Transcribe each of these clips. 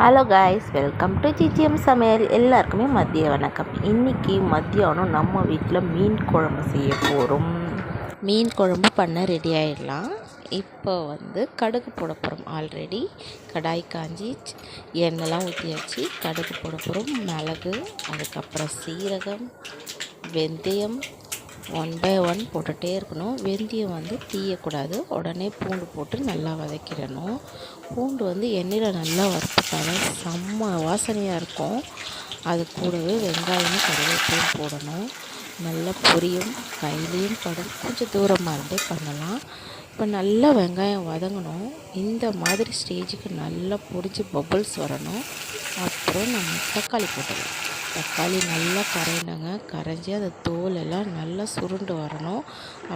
Hello guys welcome to GGM சமையல் எல்லாருக்குமே மதிய வணக்கம். இன்றைக்கி மத்தியானம் நம்ம வீட்டில் மீன் குழம்பு செய்ய போகிறோம் மீன் குழம்பு பண்ண ரெடி ஆகிடலாம் இப்போ வந்து கடுகு போட போகிறோம் ஆல்ரெடி கடாய் காஞ்சி எண்ணெய்லாம் ஊற்றியாச்சு கடுகு போட போகிறோம் மிளகு அதுக்கப்புறம் சீரகம் வெந்தயம் ஒன் பை ஒன் போட்டுகிட்டே இருக்கணும். வெந்தயம் வந்து தீயக்கூடாது. உடனே பூண்டு போட்டு நல்லா வதக்கிடணும். பூண்டு வந்து எண்ணெயில் நல்லா வறுத்துட்டாலும் செம்ம வாசனையாக இருக்கும். அது கூடவே வெங்காயமும் கருவேப்பிலையும் போடணும். நல்லா பொரியும் கையிலையும் படும். கொஞ்சம் தூரமாக இருந்தே பண்ணலாம். இப்போ நல்லா வெங்காயம் வதங்கணும். இந்த மாதிரி ஸ்டேஜுக்கு நல்லா பொரிஞ்சு பபுள்ஸ் வரணும். அப்புறம் நம்ம தக்காளி போட்டுக்கலாம். தக்காளி நல்லா கரையணுங்க. கரைஞ்சி அந்த தோலெல்லாம் நல்லா சுருண்டு வரணும்.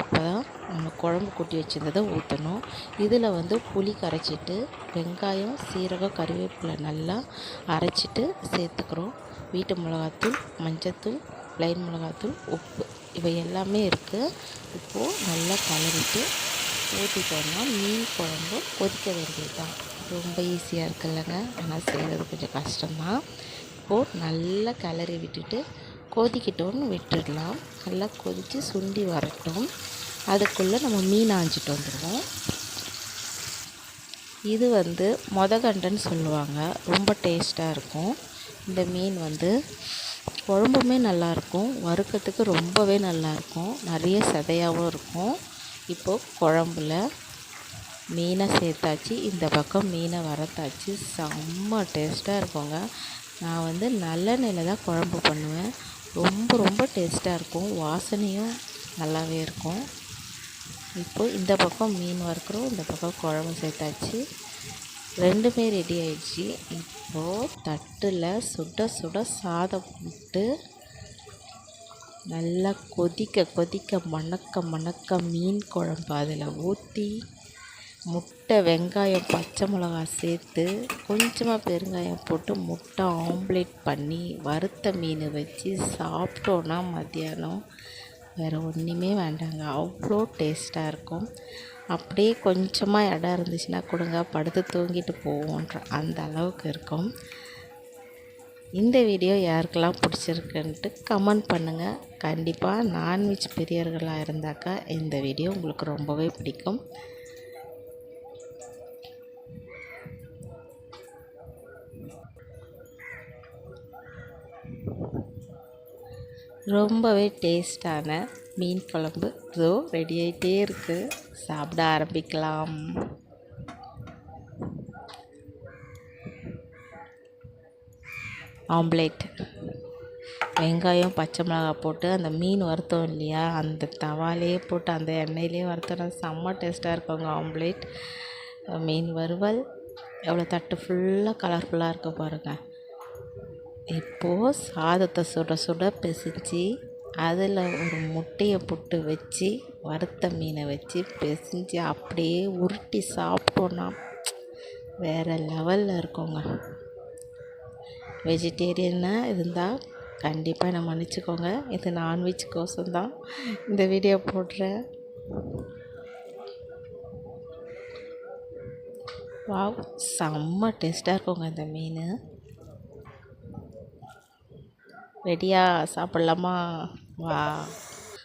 அப்போ தான் நம்ம குழம்பு கொட்டி வச்சுருந்ததை ஊற்றணும் இதில் வந்து புளி கரைச்சிட்டு வெங்காயம் சீரகம் கறிவேப்பிலை நல்லா அரைச்சிட்டு சேர்த்துக்கிறோம். வீட்டு மிளகாத்தூள் மஞ்சத்தூள் ப்ளைன் மிளகாத்தூள் உப்பு இவை எல்லாமே இருக்குது இப்போது நல்லா கலரிட்டு ஊற்றிட்டோம்னா மீன் குழம்பு கொதிக்க வேண்டியது தான் ரொம்ப ஈஸியாக இருக்குல்லங்க. ஆனால் செய்கிறது கொஞ்சம் கஷ்டம்தான். இப்போது நல்லா கிளறி விட்டுட்டு கொதிக்கிட்டோன்னு விட்டுடலாம். நல்லா கொதித்து சுண்டி வரட்டும். அதுக்குள்ளே நம்ம மீன் ஆஞ்சிட்டு வந்துடுவோம் இது வந்து மொதகண்டன்னு சொல்லுவாங்க. ரொம்ப டேஸ்ட்டாக இருக்கும். இந்த மீன் வந்து குழம்புமே நல்லாயிருக்கும் வறுக்கிறதுக்கு ரொம்பவே நல்லாயிருக்கும் நிறைய சதையாகவும் இருக்கும். இப்போது குழம்புல மீனை சேர்த்தாச்சு. இந்த பக்கம் மீனை வறுத்தாச்சு செம்ம டேஸ்ட்டாக இருக்குங்க. நான் வந்து நல்லெண்ணெயில் தான் குழம்பு பண்ணுவேன். ரொம்ப ரொம்ப டேஸ்ட்டாக இருக்கும். வாசனையும் நல்லாவே இருக்கும். இப்போது இந்த பக்கம் மீன் வறுக்கிறோம். இந்த பக்கம் குழம்பு சேர்த்தாச்சு. ரெண்டுமே ரெடி ஆயிடுச்சு. இப்போது தட்டில் சுட சுட சாதம் போட்டு நல்லா கொதிக்க கொதிக்க மணக்க மணக்க மீன் குழம்பு அதில் ஊற்றி முட்டை வெங்காயம் பச்சை மிளகா சேர்த்து கொஞ்சமாக பெருங்காயம் போட்டு முட்டை ஆம்லேட் பண்ணி வறுத்த மீன் வச்சு சாப்பிட்டோன்னா மத்தியானம் வேறு ஒன்றுமே வேண்டாங்க. அவ்வளோ டேஸ்ட்டாக இருக்கும். அப்படியே கொஞ்சமாக இடம் இருந்துச்சுன்னா கொடுங்க படுத்து தூங்கிட்டு போவோன்ற அந்த அளவுக்கு இருக்கும். இந்த வீடியோ யாருக்கெல்லாம் பிடிச்சிருக்குன்ட்டு கமெண்ட் பண்ணுங்கள் கண்டிப்பாக நான்வெஜ் பெரியர்களாக இருந்தாக்கா இந்த வீடியோ உங்களுக்கு ரொம்பவே பிடிக்கும். ரொம்பவே டேஸ்டான மீன் குழம்பு. இதோ ரெடி ஆகிட்டே இருக்குது சாப்பிட ஆரம்பிக்கலாம். ஆம்லேட். வெங்காயம் பச்சை மிளகாய் போட்டு அந்த மீன் வறுத்தோம் இல்லையா? அந்த தவாலே போட்டு அந்த எண்ணெயிலே வறுத்தோம்னா செம்ம டேஸ்ட்டாக இருக்குங்க ஆம்லேட். மீன் வறுவல். எவ்வளோ தட்டு ஃபுல்லாக கலர்ஃபுல்லாக இருக்க பாருங்கள் இப்போது சாதத்தை சுட சுட பிசைஞ்சி அதில் ஒரு முட்டையை புட்டு வச்சு வறுத்த மீனை வச்சு பிசைஞ்சி அப்படியே உருட்டி சாப்பிட்டோன்னா வேறு லெவலில் இருக்குங்க. வெஜிடேரியனாக இருந்தால் கண்டிப்பாக என்னை மன்னிச்சிக்கோங்க. இது நான்வெஜ் கோசம்தான் இந்த வீடியோ போடுறேன். வாவ் செம்ம டேஸ்ட்டாக இருக்குங்க இந்த மீன். ரெடியா சாப்பிட்லாமா? வா.